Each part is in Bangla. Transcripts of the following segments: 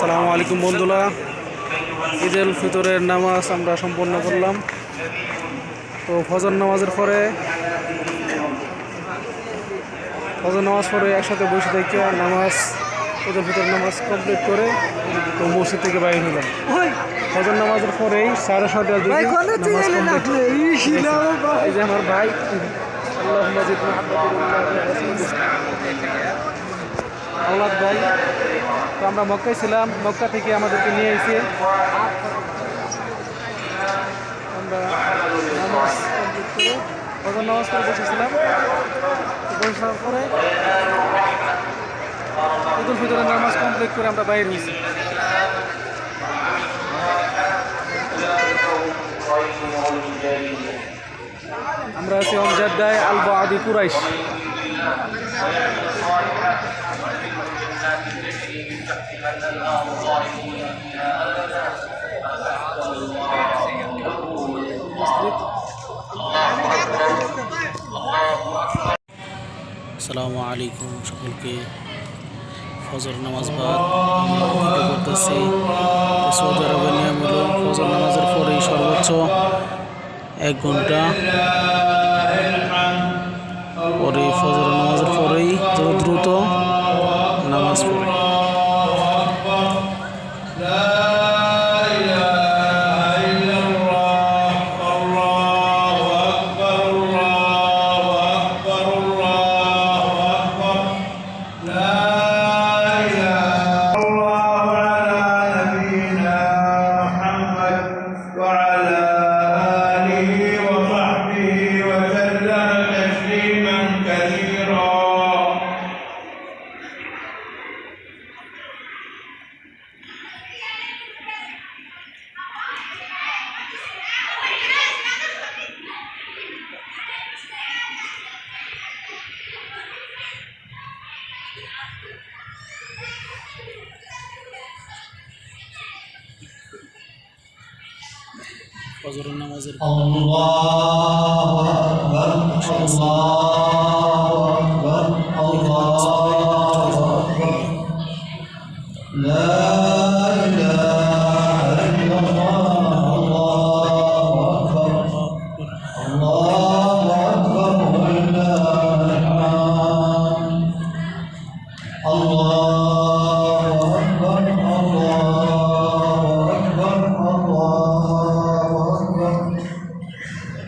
আসসালামু আলাইকুম বন্ধুরা। ঈদ উল ফিতরের নামাজ আমরা সম্পন্ন করলাম। তো ফজর নামাজের পরে ফজর নামাজ পরে একসাথে বসে থেকে নামাজ ঈদ উল ফিতর নামাজ কমপ্লিট করে তো মসজিদ থেকে বাইরে হলাম। ফজর নামাজের পরেই সাড়ে complete। এই যে আমার ভাই আল্লাহ মজিদ আওলাদ ভাই আমরা মক্কায় ছিলাম, মক্কা থেকে আমাদেরকে নিয়ে এসে আমরা নামাজ কমপ্লিট করে ফজর নামাজ করে বসেছিলাম। বসার পরে ঈদুল ফিতরের নামাজ কমপ্লিট করে আমরা বাইরে হয়েছি। আমরা আছি অমজাদ্দায় আলবা আদি কুরাইশ। আসসালামু আলাইকুম সকলকে ফজর নামাজ বাদ আমরা ভিডিও করতেছি তো সৌদি আরবের নিয়ম হলো ফজর নামাজের পরেই সর্বোচ্চ এক ঘন্টা পরে ফজর নামাজের পরেই যত দ্রুত Pazarın namazları. Allahu Ekber. Allahu Ekber. Allahu Ekber. La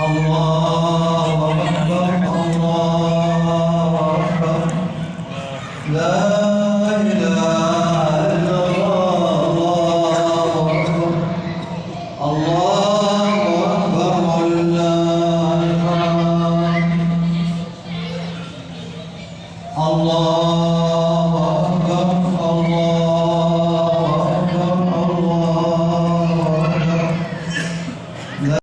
الله أكبر الله أكبر